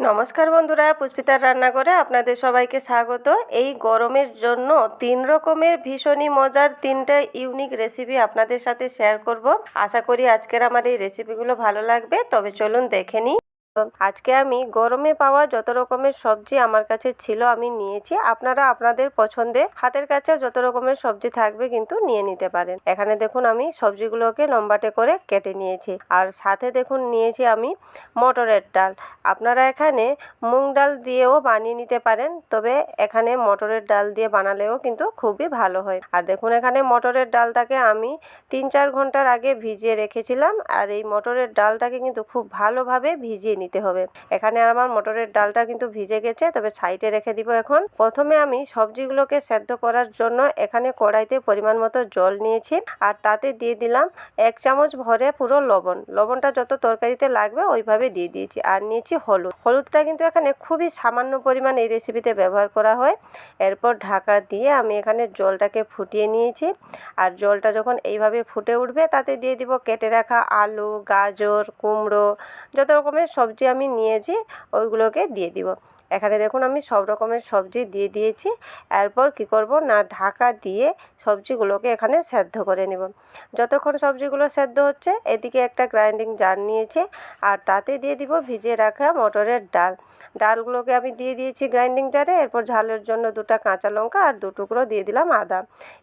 নমস্কার বন্ধুরা, পুষ্পিতার রান্না রান্নাঘরে আপনাদের সবাইকে স্বাগত। এই গরমের জন্য তিন রকমের ভীষণই মজার তিনটা ইউনিক রেসিপি আপনাদের সাথে শেয়ার করব। আশা করি আজকের আমার এই রেসিপিগুলো ভালো লাগবে, তবে চলুন দেখে নিই। আজকে আমি গরমে পাওয়া যত রকমের সবজি আমার কাছে ছিল আমি নিয়েছি। আপনারা আপনাদের পছন্দে হাতের কাছে যত রকমের সবজি থাকবে কিন্তু নিয়ে নিতে পারেন। এখানে দেখুন আমি সবজিগুলোকে লম্বাটে করে কেটে নিয়েছি। আর সাথে দেখুন নিয়েছি আমি মটরের ডাল। আপনারা এখানে মুগ ডাল দিয়েও বানিয়ে নিতে পারেন, তবে এখানে মটরের ডাল দিয়ে বানালেও কিন্তু খুবই ভালো হয়। আর দেখুন এখানে মটরের ডালটাকে আমি তিন চার ঘণ্টার আগে ভিজিয়ে রেখেছিলাম। আর এই মটরের ডালটাকে কিন্তু খুব ভালোভাবে ভিজিয়ে নিতে হবে। এখানে আমার মটরের ডালটা কিন্তু ভিজে গেছে, তবে সাইডে রেখে দিব এখন। প্রথমে আমি সবজিগুলোকে সেদ্ধ করার জন্য এখানে কড়াইতে পরিমাণ মতো জল নিয়েছি, আর তাতে দিয়ে দিলাম এক চামচ ভরে পুরো লবণ। লবণটা যত তরকারিতে লাগবে ওইভাবে দিয়ে দিয়েছি, আর নিয়েছি হলুদ। হলুদটা কিন্তু এখানে খুবই সামান্য পরিমাণ এই রেসিপিতে ব্যবহার করা হয়। এরপর ঢাকা দিয়ে আমি এখানে জলটাকে ফুটিয়ে নিয়েছি, আর জলটা যখন এইভাবে ফুটে উঠবে তাতে দিয়ে দিব কেটে রাখা আলু, গাজর, কুমড়ো, যত রকমের সবজি আমি নিয়েছি ওইগুলোকে দিয়ে দিব। এখানে দেখুন আমি সব রকমের সবজি দিয়ে দিয়েছি। এরপর কি করব? না, ঢাকা দিয়ে সবজিগুলোকে এখানে সেদ্ধ করে নেব। যতক্ষণ সবজিগুলো সেদ্ধ হচ্ছে, এদিকে একটা গ্রাইন্ডিং জার নিয়েছে আর তাতে দিয়ে দিব ভিজিয়ে রাখা মটরের ডাল। ডালগুলোকে আমি দিয়ে দিয়েছি গ্রাইন্ডিং জারে এরপর ঝালের জন্য দুটো কাঁচা লঙ্কা আর দু টুকরো দিয়ে দিলাম আদা।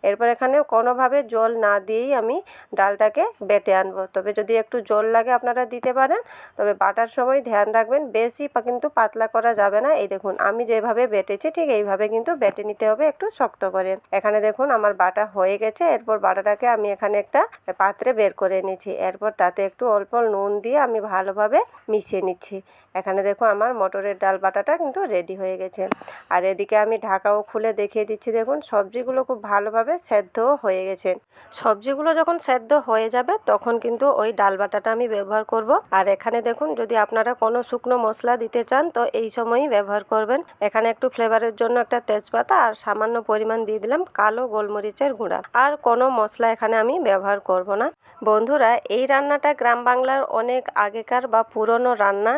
এরপর এখানে কোনোভাবে জল না দিয়েই আমি ডালটাকে বেটে আনব। তবে যদি একটু জল লাগে আপনারা দিতে পারেন। তবে বাটার সময় ধ্যান রাখবেন। বেশি কিন্তু পাতলা করা যাবে না। এই দেখুন, আমি যেভাবে বেটেছি ঠিক এইভাবে কিন্তু বেটে নিতে হবে একটু শক্ত করে। এখানে দেখুন আমার বাটা হয়ে গেছে, এরপর বাটাটাকে আমি এখানে একটা পাত্রে বের করে নিচ্ছি। এরপর তাতে একটু অল্প নুন দিয়ে আমি ভালোভাবে মিশিয়ে নিচ্ছি। এখানে দেখুন আমার মটরের ডাল বাটাটা কিন্তু রেডি হয়ে গেছে। আর এদিকে আমি ঢাকাও খুলে দেখিয়ে দিচ্ছি, দেখুন সবজিগুলো খুব ভালোভাবে সেদ্ধও হয়ে গেছে। সবজিগুলো যখন সেদ্ধ হয়ে যাবে, তখন কিন্তু ওই ডাল বাটাটা আমি ব্যবহার করব। আর এখানে দেখুন, যদি আপনারা কোনো শুকনো মশলা দিতে চান, তো এই সময়ই ব্যবহার করবেন। এখানে একটু ফ্লেভারের জন্য একটা তেজপাতা আর সামান্য পরিমাণ দিয়ে দিলাম কালো গোলমরিচের গুঁড়া। আর কোনো মশলা এখানে আমি ব্যবহার করব না। বন্ধুরা, এই রান্নাটা গ্রাম বাংলার অনেক আগেকার বা পুরনো রান্না।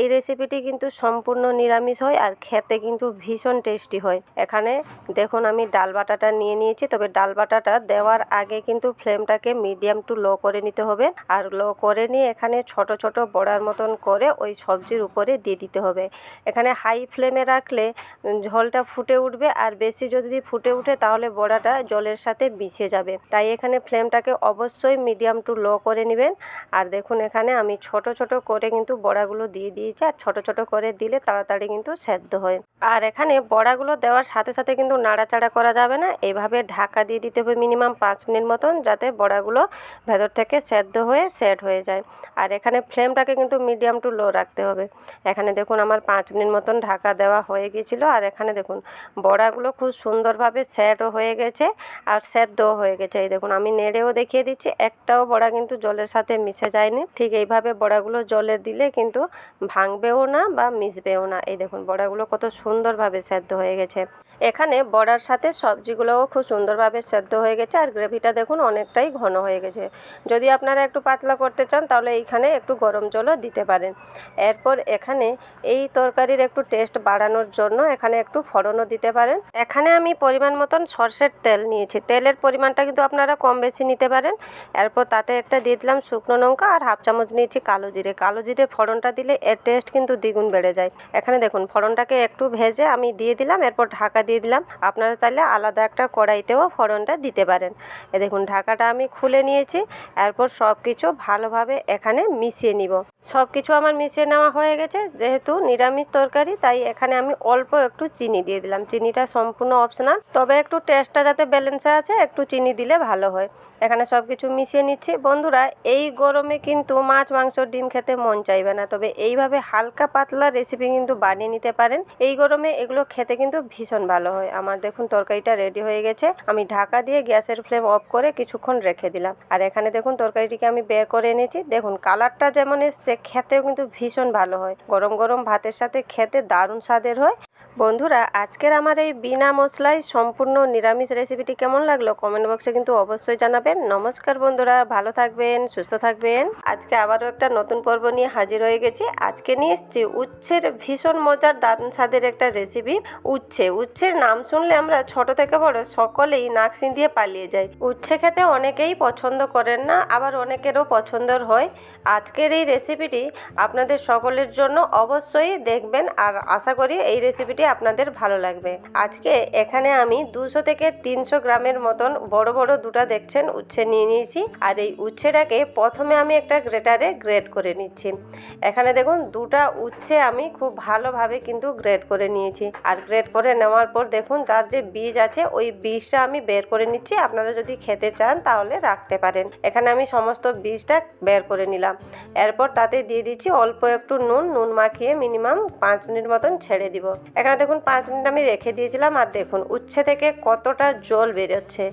এই রেসিপিটি কিন্তু সম্পূর্ণ নিরামিষ হয় আর খেতে কিন্তু ভীষণ টেস্টি হয়। এখানে দেখুন আমি ডাল বাটাটা নিয়ে নিয়েছি, তবে ডাল বাটাটা দেওয়ার আগে কিন্তু ফ্লেমটাকে মিডিয়াম টু লো করে নিতে হবে। আর লো করে নিয়ে এখানে ছোট ছোট বড়ার মতন করে ওই সবজির উপরে দিয়ে দিতে হবে। এখানে হাই ফ্লেমে রাখলে ঝোলটা ফুটে উঠবে আর বেশি যদি ফুটে উঠে তাহলে বড়াটা জলের সাথে মিশে যাবে। তাই এখানে ফ্লেমটাকে অবশ্যই মিডিয়াম টু লো করে নেবেন। আর দেখুন এখানে আমি ছোট ছোট করে কিন্তু বড়াগুলো দিয়ে দিয়েছি। আর ছোট ছোট করে দিলে তাড়াতাড়ি কিন্তু সেদ্ধ হয়। আর এখানে বড়াগুলো দেওয়ার সাথে সাথে কিন্তু নাড়াচাড়া করা যাবে না। এভাবে ঢাকা দিয়ে দিতে হবে মিনিমাম পাঁচ মিনিট মতন যাতে বড়াগুলো ভেতর থেকে সেদ্ধ হয়ে সেট হয়ে যায়। আর এখানে ফ্লেমটাকে কিন্তু মিডিয়াম টু লো রাখতে হবে। এখানে দেখুন আমার পাঁচ মিনিট মতন ঢাকা দেওয়া হয়ে গিয়েছিল। আর এখানে দেখুন বড়াগুলো খুব সুন্দরভাবে সেটও হয়ে গেছে আর সেদ্ধও হয়ে গেছে। এই দেখুন আমি নেড়েও দেখিয়ে দিচ্ছি। একটাও বড়া কিন্তু জলের সাথে মিশে যায়নি। ঠিক এইভাবে বড়াগুলো জলে দিলে কিন্তু ভাঙবেও না বা মিশবেও না। এই দেখুন বড়াগুলো কত সুন্দরভাবে সেদ্ধ হয়ে গেছে। এখানে বড়ার সাথে সবজিগুলোও খুব সুন্দরভাবে সেদ্ধ হয়ে গেছে আর গ্রেভিটা দেখুন অনেকটাই ঘন হয়ে গেছে। যদি আপনারা একটু পাতলা করতে চান তাহলে এইখানে একটু গরম জলও দিতে পারেন। এরপর এখানে এই তরকারির একটু টেস্ট বাড়ানোর জন্য এখানে একটু ফোড়নও দিতে পারেন। এখানে আমি পরিমাণ মতন সর্ষের তেল নিয়েছি। তেলের পরিমাণটা কিন্তু আপনারা কম বেশি নিতে পারেন। এরপর তাতে একটা দিয়ে দিলাম শুকনো লঙ্কা আর হাফ চামচ নিয়েছি কালো জিরে। কালো জিরে ফোড়নটা দিলে এর টেস্ট কিন্তু দ্বিগুণ বেড়ে যায়। এখানে দেখুন ফোড়নটাকে একটু ভেজে আমি দিয়ে দিলাম। এরপর ঢাকা দিয়ে দিলাম। আপনারা চাইলে আলাদা একটা কড়াইতেও ফোড়নটা দিতে পারেন। এ দেখুন, ঢাকাটা আমি খুলে নিয়েছি। এরপর সব কিছু ভালোভাবে এখানে মিশিয়ে নিব। সব কিছু আমার মিশিয়ে নেওয়া হয়ে গেছে। যেহেতু নিরামিষ তরকারি, তাই এখানে আমি অল্প একটু চিনি দিয়ে দিলাম। চিনিটা সম্পূর্ণ অপশনাল তবে একটু টেস্টটা যাতে ব্যালেন্সে আছে, একটু চিনি দিলে ভালো হয়। এখানে সব কিছু মিশিয়ে নিচ্ছি। বন্ধুরা, এই গরমে কিন্তু মাছ, মাংস, ডিম খেতে মন চাইবে না। তবে এইভাবে হালকা পাতলা রেসিপি কিন্তু বানিয়ে নিতে পারেন। এই গরমে এগুলো খেতে কিন্তু ভীষণ হয়। আমার দেখুন তরকারিটা রেডি হয়ে গেছে। আমি ঢাকা দিয়ে গ্যাসের ফ্লেম অফ করে কিছুক্ষণ রেখে দিলাম। আর এখানে দেখুন তরকারিটিকে আমি বের করে এনেছি। দেখুন কালারটা যেমন এসছে, খেতেও কিন্তু ভীষণ ভালো হয়। গরম গরম ভাতের সাথে খেতে দারুণ স্বাদের হয়। বন্ধুরা, আজকের আমার এই বিনা মশলায় সম্পূর্ণ নিরামিষ রেসিপিটি কেমন লাগল কমেন্ট বক্সে কিন্তু অবশ্যই জানাবেন। নমস্কার বন্ধুরা, ভালো থাকবেন, সুস্থ থাকবেন। আজকে আবারও একটা নতুন পর্ব নিয়ে হাজির হয়ে গেছি। আজকে নিয়ে এসেছি উচ্ছের ভীষণ মজার দারুণ স্বাদের একটা রেসিপি উচ্ছে। উচ্ছের নাম শুনলে আমরা ছোট থেকে বড় সকলেই নাক দিয়ে পালিয়ে যাই। উচ্ছে খেতে অনেকেই পছন্দ করেন না, আবার অনেকেরও পছন্দর হয়। আজকের এই রেসিপিটি আপনাদের সকলের জন্য অবশ্যই দেখবেন, আর আশা করি এই রেসিপিটি আপনাদের ভালো লাগবে। আজকে এখানে আমি দুশো থেকে তিনশো গ্রামের মতন বড় বড় দুটা দেখছেন, উচ্ছে নিয়ে নিয়েছি। আর এই উচ্ছেটাকে প্রথমে আমি একটা গ্রেটারে গ্রেড করে নিচ্ছি। এখানে দেখুন, দুটা উচ্ছে আমি খুব ভালোভাবে কিন্তু গ্রেড করে নিয়েছি। আর গ্রেড করে নেওয়ার পর দেখুন, তার যে বীজ আছে, ওই বীজটা আমি বের করে নিচ্ছি। আপনারা যদি খেতে চান তাহলে রাখতে পারেন। এখানে আমি সমস্ত বীজটা বের করে নিলাম। এরপর তাতে দিয়ে দিচ্ছি অল্প একটু নুন। নুন মাখিয়ে মিনিমাম পাঁচ মিনিট মতন ছেড়ে দিব। এখানে দেখুন পাঁচ মিনিট আমি রেখে দিয়েছিলাম আর দেখুন উচ্ছে থেকে কতটা জল বেরোচ্ছে।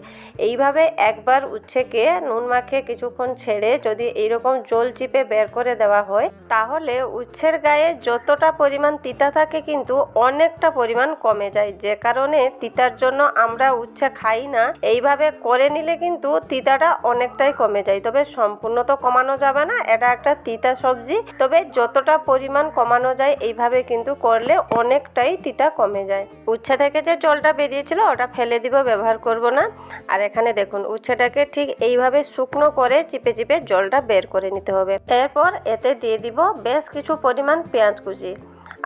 এইভাবে একবার উচ্ছেকে নুন মাখিয়ে কিছুক্ষণ ছেড়ে যদি এইরকম জল চিপে বের করে দেওয়া হয়, তাহলে উচ্ছের গায়ে যতটা পরিমাণ তিতা থাকে কিন্তু অনেকটা পরিমাণ কমে যায়। যে কারণে তিতার জন্য আমরা উচ্ছে খাই না, এইভাবে করে নিলে কিন্তু তিতাটা অনেকটাই কমে যায়। তবে সম্পূর্ণ তো কমানো যাবে না, এটা একটা তিতা সবজি। তবে যতটা পরিমাণ কমানো যায়, এইভাবে কিন্তু করলে অনেকটাই তিতা কমে যায়। উচ্ছে থেকে যে জলটা বেরিয়েছিল, ওটা ফেলে দিব, ব্যবহার করব না। আর এখানে দেখুন, উচ্ছেটাকে ঠিক এইভাবে শুকনো করে চিপে চিপে জলটা বের করে নিতে হবে। এরপর এতে দিয়ে দিব বেশ কিছু পরিমাণ পেঁয়াজ কুচি।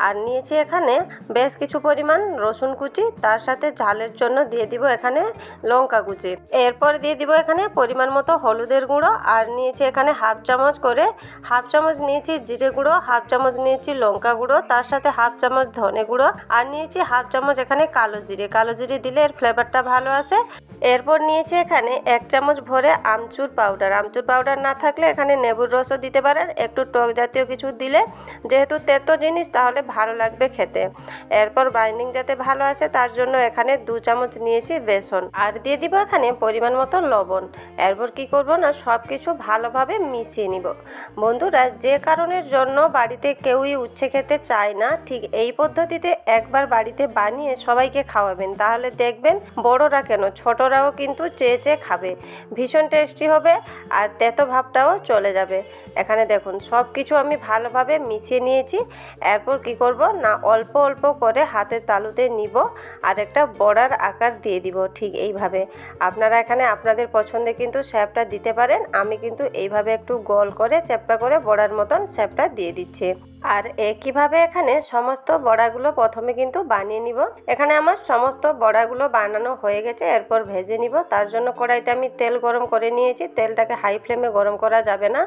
আর নিয়েছি এখানে বেশ কিছু পরিমাণ রসুন কুচি, তার সাথে ঝালের জন্য দিয়ে দিব এখানে লঙ্কা কুচি। এরপর দিয়ে দিব এখানে পরিমাণ মতো হলুদের গুঁড়ো আর নিয়েছি এখানে হাফ চামচ করে, হাফ চামচ নিয়েছি জিরে গুঁড়ো, হাফ চামচ নিয়েছি লঙ্কা গুঁড়ো, তার সাথে হাফ চামচ ধনে গুঁড়ো আর নিয়েছি হাফ চামচ এখানে কালো জিরে। কালো জিরে দিলে এর ফ্লেভারটা ভালো আসে। এরপর নিয়েছি এখানে এক চামচ ভরে আমচুর পাউডার। আমচুর পাউডার না থাকলে এখানে লেবুর রসও দিতে পারেন। একটু টক জাতীয় কিছু দিলে, যেহেতু তেতো জিনিস, তাহলে ভালো লাগবে খেতে। এরপর বাইন্ডিং যাতে ভালো আছে, তার জন্য এখানে দু চামচ নিয়েছি বেসন। আর দিয়ে দিব এখানে পরিমাণ মতো লবণ। এরপর কি করব না সব কিছু ভালোভাবে মিশিয়ে নিব। বন্ধুরা, যে কারণের জন্য বাড়িতে কেউই উচ্ছে খেতে চায় না, ঠিক এই পদ্ধতিতে একবার বাড়িতে বানিয়ে সবাইকে খাওয়াবেন। তাহলে দেখবেন বড়রা কেন, ছোটরাও কিন্তু চেয়ে চেয়ে খাবে। ভীষণ টেস্টি হবে আর তেতো ভাবটাও চলে যাবে। এখানে দেখুন সব কিছু আমি ভালোভাবে মিশিয়ে নিয়েছি। এরপর কি করব? না, অল্প অল্প করে হাতের তালুতে নিব আর একটা বড়ার আকার দিয়ে দিব ঠিক এইভাবে। আপনারা এখানে আপনাদের পছন্দে কিন্তু শ্যাপটা দিতে পারেন। আমি কিন্তু এইভাবে একটু গোল করে, চ্যাপটা করে বড়ার মতন শ্যাপটা দিয়ে দিচ্ছি। আর একইভাবে এখানে সমস্ত বড়াগুলো প্রথমে কিন্তু বানিয়ে নিব? এখানে আমার সমস্ত বড়াগুলো বানানো হয়ে গেছে, এরপর ভেজে নিব। তার জন্য কড়াইতে আমি তেল গরম করে নিয়েছি। তেলটাকে হাই ফ্লেমে গরম করা যাবে না।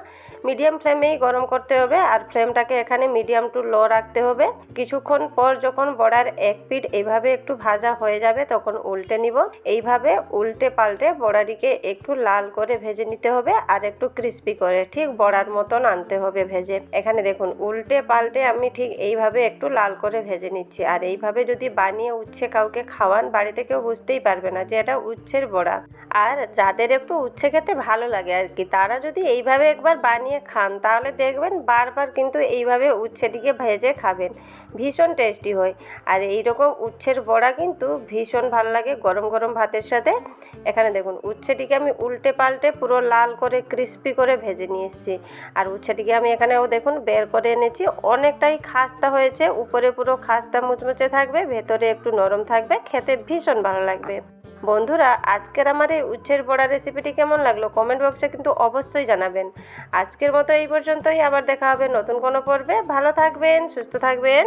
মিডিয়াম ফ্লেমেই গরম করতে হবে আর ফ্লেমটাকে এখানে মিডিয়াম টু লো রাখতে হবে। কিছুক্ষণ পর যখন বড়ার এক পিঠ এইভাবে একটু ভাজা হয়ে যাবে, তখন উল্টে নিব। এইভাবে উল্টে পাল্টে বড়াটিকে একটু লাল করে ভেজে নিতে হবে আর একটু ক্রিস্পি করে, ঠিক বড়ার মতন আনতে হবে ভেজে। এখানে দেখুন, উল্টে পাল্টে আমি ঠিক এইভাবে একটু লাল করে ভেজে নিচ্ছি। আর এইভাবে যদি বানিয়ে উচ্ছে কাউকে খাওয়ান, বাড়িতে কেউ বুঝতেই পারবে না যে এটা উচ্ছের বড়া। আর যাদের একটু উচ্ছে খেতে ভালো লাগে আর কি, তারা যদি এইভাবে একবার বানিয়ে খান, তাহলে দেখবেন বারবার কিন্তু এইভাবে উচ্ছেটিকে ভেজে খাবেন। ভীষণ টেস্টি হয়। আর এই রকম উচ্ছের বড়া কিন্তু ভীষণ ভালো লাগে গরম গরম ভাতের সাথে। এখানে দেখুন, উচ্ছেটিকে আমি উল্টে পাল্টে পুরো লাল করে, ক্রিস্পি করে ভেজে নিয়ে এসেছি। আর উচ্ছেটিকে আমি এখানেও দেখুন, বের করে এনেছি। অনেকটাই খাস্তা হয়েছে, উপরে পুরো খাস্তা মুচমুচে থাকবে, ভেতরে একটু নরম থাকবে, খেতে ভীষণ ভালো লাগবে। বন্ধুরা, আজকের আমার এই উচ্ছের বড়া রেসিপিটি কেমন লাগল কমেন্ট বক্সে কিন্তু অবশ্যই জানাবেন। আজকের মতো এই পর্যন্তই, আবার দেখা হবে নতুন কোনো পর্বে। ভালো থাকবেন, সুস্থ থাকবেন।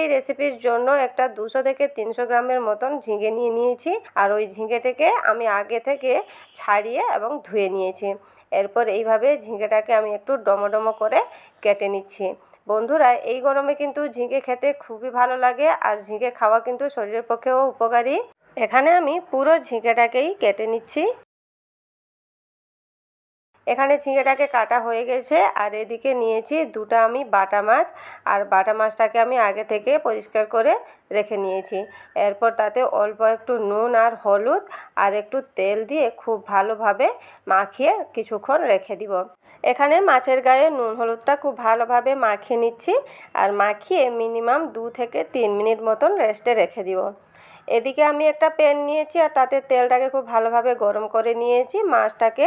এই রেসিপির জন্য একটা দুশো থেকে তিনশো গ্রামের মতন ঝিঙে নিয়ে নিয়েছি, আর ওই ঝিঙেটাকে আমি আগে থেকে ছাড়িয়ে এবং ধুয়ে নিয়েছি। এরপর এইভাবে ঝিঙেটাকে আমি একটু ডমোডমো করে কেটে নিচ্ছি। বন্ধুরা, এই গরমে কিন্তু ঝিঙে খেতে খুবই ভালো লাগে আর ঝিঙে খাওয়া কিন্তু শরীরের পক্ষেও উপকারী। এখানে আমি পুরো ঝিঙেটাকেই কেটে নিচ্ছি। এখানে ঝিঙেটাকে কাটা হয়ে গেছে আর এদিকে নিয়েছি দুটো আমি বাটা মাছ আর বাটা মাছটাকে আমি আগে থেকে পরিষ্কার করে রেখে নিয়েছি। এরপর তাতে অল্প একটু নুন আর হলুদ আর একটু তেল দিয়ে খুব ভালোভাবে মাখিয়ে কিছুক্ষণ রেখে দিব। এখানে মাছের গায়ে নুন হলুদটা খুব ভালোভাবে মাখিয়ে নিচ্ছি আর মাখিয়ে মিনিমাম দু থেকে তিন মিনিট মতন রেস্টে রেখে দিব। এদিকে আমি একটা প্যান নিয়েছি আর তাতে তেলটাকে খুব ভালোভাবে গরম করে নিয়েছি। মাছটাকে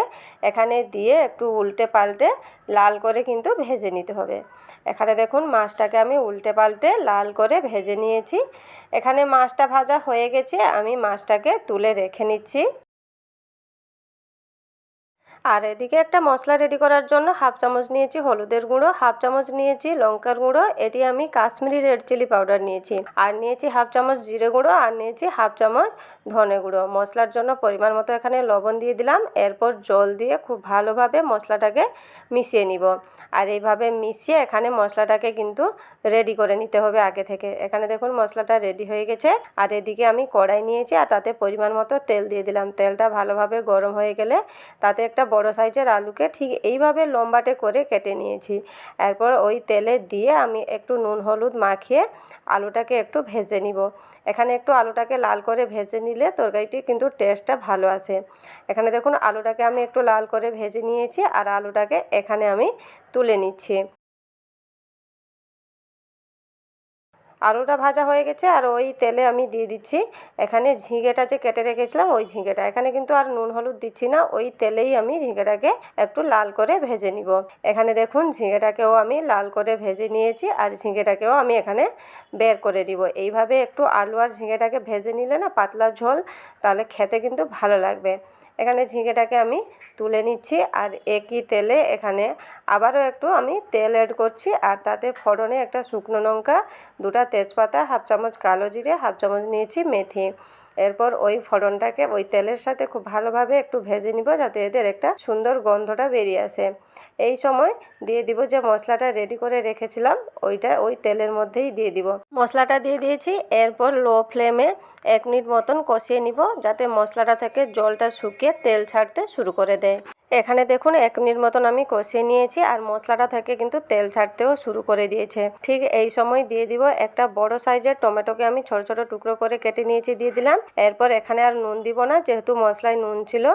এখানে দিয়ে একটু উল্টে পাল্টে লাল করে কিন্তু ভেজে নিতে হবে। এখানে দেখুন মাছটাকে আমি উল্টে পাল্টে লাল করে ভেজে নিয়েছি। এখানে মাছটা ভাজা হয়ে গেছে, আমি মাছটাকে তুলে রেখে নিচ্ছি। আর এদিকে একটা মশলা রেডি করার জন্য হাফ চামচ নিয়েছি হলুদের গুঁড়ো হাফ চামচ নিয়েছি লঙ্কার গুঁড়ো, এটি আমি কাশ্মীরি রেড চিলি পাউডার নিয়েছি। আর নিয়েছি হাফ চামচ জিরে গুঁড়ো আর নিয়েছি হাফ চামচ ধনে গুঁড়ো। মশলার জন্য পরিমাণ মতো এখানে লবণ দিয়ে দিলাম। এরপর জল দিয়ে খুব ভালোভাবে মশলাটাকে মিশিয়ে নিব। আর এইভাবে মিশিয়ে এখানে মশলাটাকে কিন্তু রেডি করে নিতে হবে আগে থেকে। এখানে দেখুন মশলাটা রেডি হয়ে গেছে। আর এদিকে আমি কড়াই নিয়েছি আর তাতে পরিমাণ মতো তেল দিয়ে দিলাম। তেলটা ভালোভাবে গরম হয়ে গেলে তাতে একটা বড় সাইজের আলুকে ঠিক এইভাবে লম্বাটে করে কেটে নিয়েছি। এরপর ওই তেলে দিয়ে আমি একটু নুন, হলুদ মাখিয়ে আলুটাকে একটু ভেজে নিব। এখানে একটু আলুটাকে লাল করে ভেজে নিলে তরকারিটি কিন্তু টেস্টটা ভালো আসে। এখানে দেখুন, আলুটাকে আমি একটু লাল করে ভেজে নিয়েছি আর আলুটাকে এখানে আমি তুলে নিচ্ছি। আলুটা ভাজা হয়ে গেছে আর ওই তেলে আমি দিয়ে দিচ্ছি। এখানে ঝিঙেটা যে কেটে রেখেছিলাম ওই ঝিঙেটা। এখানে কিন্তু আর নুন হলুদ দিচ্ছি না, ওই তেলেই আমি ঝিঙেটাকে একটু লাল করে ভেজে নিব। এখানে দেখুন ঝিঙেটাকেও আমি লাল করে ভেজে নিয়েছি আর ঝিঙেটাকেও আমি এখানে বের করে দিব এইভাবে একটু আলু আর ঝিঙেটাকে ভেজে নিলে না পাতলা ঝোল, তাহলে খেতে কিন্তু ভালো লাগবে। এখানে ঝিঙেটাকে আমি তুলে নিচ্ছি আর একই তেলে এখানে আবারও একটু আমি তেল অ্যাড করছি আর তাতে ফোড়নে একটা শুকনো লঙ্কা, দুটা তেজপাতা, হাফ চামচ কালো জিরে, হাফ চামচ নিয়েছি মেথি। এরপর ওই ফোড়নটাকে ওই তেলের সাথে খুব ভালোভাবে একটু ভেজে নিব যাতে এদের একটা সুন্দর গন্ধটা বেরিয়ে আসে। এই সময় দিয়ে দিব যে মশলাটা রেডি করে রেখেছিলাম, ওইটা ওই তেলের মধ্যেই দিয়ে দিব। মশলাটা দিয়ে দিয়েছি, এরপর লো ফ্লেমে এক মিনিট মতন কষিয়ে নিব যাতে মশলাটা থেকে জলটা শুকিয়ে তেল ছাড়তে শুরু করে দেয়। এখানে দেখুন এক মিনিট মতন আমি কষিয়ে নিয়েছি আর মশলাটা থেকে কিন্তু তেল ছাড়তেও শুরু করে দিয়েছে। ঠিক এই সময় দিয়ে দিব একটা বড় সাইজের টমেটোকে আমি ছোট ছোট টুকরো করে কেটে নিয়েছি, দিয়ে দিলাম। এরপর এখানে আর নুন দিব না, যেহেতু মশলায় নুন ছিল,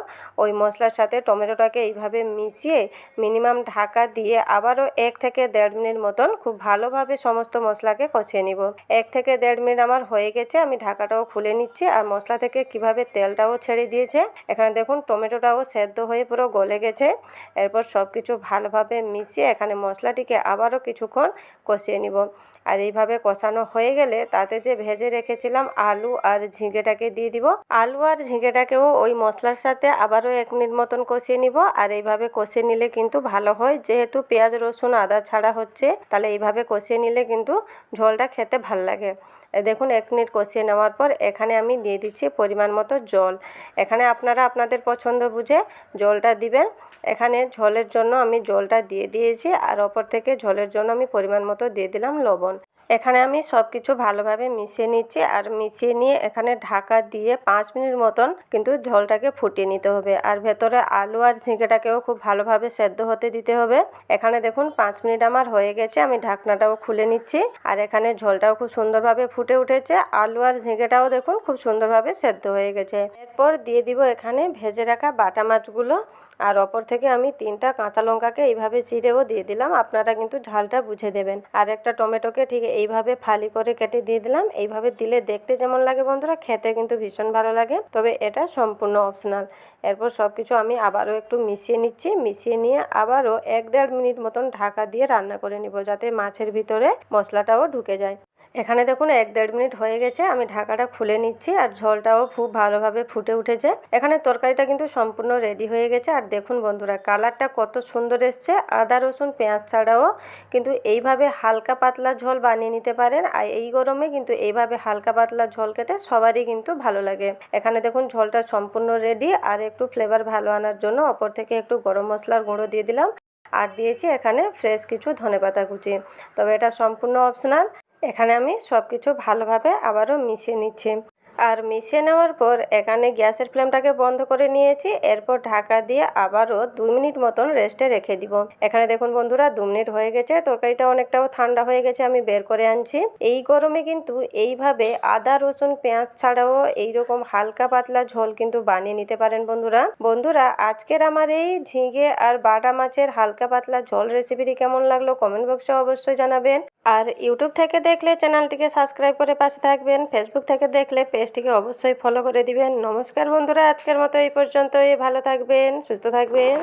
ওই মশলার সাথে টমেটোটাকে এইভাবে মিশিয়ে মিনিমাম ঢাকা দিয়ে আবারও এক থেকে দেড় মিনিট মতন খুব ভালোভাবে সমস্ত মশলাকে কষিয়ে নিব। এক থেকে দেড় মিনিট আমার হয়ে গেছে, আমি ঢাকাটাও খুলে নিচ্ছি। আর মশলা থেকে কীভাবে তেলটাও ছেড়ে দিয়েছে, এখানে দেখুন টমেটোটাও সেদ্ধ হয়ে পুরো গলে গেছে। এরপর সব কিছু ভালোভাবে মিশিয়ে এখানে মশলাটিকে আবারও কিছুক্ষণ কষিয়ে নিব। আর এইভাবে কষানো হয়ে গেলে তাতে যে ভেজে রেখেছিলাম আলু আর ঝিঙেটাকে দিয়ে দিব। আলু আর ঝিঙেটাকেও ওই মশলার সাথে আবারও এক মিনিট মতন কষিয়ে নিব। আর এইভাবে কষিয়ে নিলে কিন্তু ভালো হয়। যেহেতু পেঁয়াজ, রসুন, আদা ছাড়া হচ্ছে, তাহলে এইভাবে কষিয়ে নিলে কিন্তু ঝোলটা খেতে ভালো লাগে। দেখুন, এক মিনিট কষিয়ে নেওয়ার পর এখানে আমি দিয়ে দিচ্ছি পরিমাণ মতো জল। এখানে আপনারা আপনাদের পছন্দ বুঝে জলটা দিবেন। এখানে ঝোলের জন্য আমি জলটা দিয়ে দিয়েছি। আর ওপর থেকে ঝোলের জন্য আমি পরিমাণ মতো দিয়ে দিলাম লবণ। এখানে আমি সব কিছু ভালোভাবে মিশিয়ে নিচ্ছি আর মিশিয়ে নিয়ে এখানে ঢাকা দিয়ে পাঁচ মিনিট মতন কিন্তু ঝোলটাকে ফুটিয়ে নিতে হবে। আর ভেতরে আলু আর ঝিঙেটাকেও খুব ভালোভাবে সেদ্ধ হতে দিতে হবে। এখানে দেখুন পাঁচ মিনিট আমার হয়ে গেছে, আমি ঢাকনাটাও খুলে নিচ্ছি। আর এখানে ঝোলটাও খুব সুন্দরভাবে ফুটে উঠেছে। আলু আর ঝিঙেটাও দেখুন খুব সুন্দরভাবে সেদ্ধ হয়ে গেছে। এরপর দিয়ে দিব এখানে ভেজে রাখা বাটা মাছগুলো। আর ওপর থেকে আমি তিনটা কাঁচা লঙ্কাকে এইভাবে চিড়েও দিয়ে দিলাম। আপনারা কিন্তু ঝালটা বুঝে দেবেন। আর একটা টমেটোকে ঠিক এইভাবে ফালি করে কেটে দিয়ে দিলাম। এইভাবে দিলে দেখতে যেমন লাগে বন্ধুরা খেতে কিন্তু ভীষণ ভালো লাগে। তবে এটা সম্পূর্ণ অপশনাল এরপর সব কিছু আমি আবারও একটু মিশিয়ে নিচ্ছি। মিশিয়ে নিয়ে আবারও এক দেড় মিনিট মতন ঢাকা দিয়ে রান্না করে নিব যাতে মাছের ভিতরে মশলাটাও ঢুকে যায়। এখানে দেখুন এক দেড় মিনিট হয়ে গেছে, আমি ঢাকাটা খুলে নিচ্ছি আর ঝোলটাও খুব ভালোভাবে ফুটে উঠেছে। এখানে তরকারিটা কিন্তু সম্পূর্ণ রেডি হয়ে গেছে আর দেখুন বন্ধুরা, কালারটা কত সুন্দর এসছে। আদা, রসুন, পেঁয়াজ ছাড়াও কিন্তু এইভাবে হালকা পাতলা ঝোল বানিয়ে নিতে পারেন আর এই গরমে কিন্তু এইভাবে হালকা পাতলা ঝোল খেতে সবারই কিন্তু ভালো লাগে। এখানে দেখুন ঝোলটা সম্পূর্ণ রেডি আর একটু ফ্লেভার ভালো আনার জন্য অপর থেকে একটু গরম মশলার গুঁড়ো দিয়ে দিলাম। আর দিয়েছি এখানে ফ্রেশ কিছু ধনেপাতা কুচি। তবে এটা সম্পূর্ণ অপশনাল এখানে আমি সব কিছু ভালোভাবে আবারও মিশিয়ে নিচ্ছি। আর মিশিয়ে নেওয়ার পর এখানে গ্যাসের ফ্লেমটাকে বন্ধ করে নিয়েছি। এরপর ঢাকা দিয়ে আবারও দুই মিনিট মতন রেস্টে রেখে দিব। এখানে দেখুন বন্ধুরা, দু মিনিট হয়ে গেছে। তরকারিটা অনেকটাও ঠান্ডা হয়ে গেছে, আমি বের করে আনছি। এই গরমে কিন্তু এইভাবে আদা, রসুন, পেঁয়াজ ছাড়াও এইরকম হালকা পাতলা ঝোল কিন্তু বানিয়ে নিতে পারেন বন্ধুরা। বন্ধুরা, আজকের আমার এই ঝিঙে আর বাটা মাছের হালকা পাতলা ঝোল রেসিপিটি কেমন লাগল কমেন্ট বক্সে অবশ্যই জানাবেন। আর ইউটিউব থেকে দেখলে চ্যানেলটিকে সাবস্ক্রাইব করে পাশে থাকবেন। ফেসবুক থেকে দেখলে পেজটিকে অবশ্যই ফলো করে দিবেন। নমস্কার বন্ধুরা, আজকের মতো এই পর্যন্তই। ভালো থাকবেন, সুস্থ থাকবেন।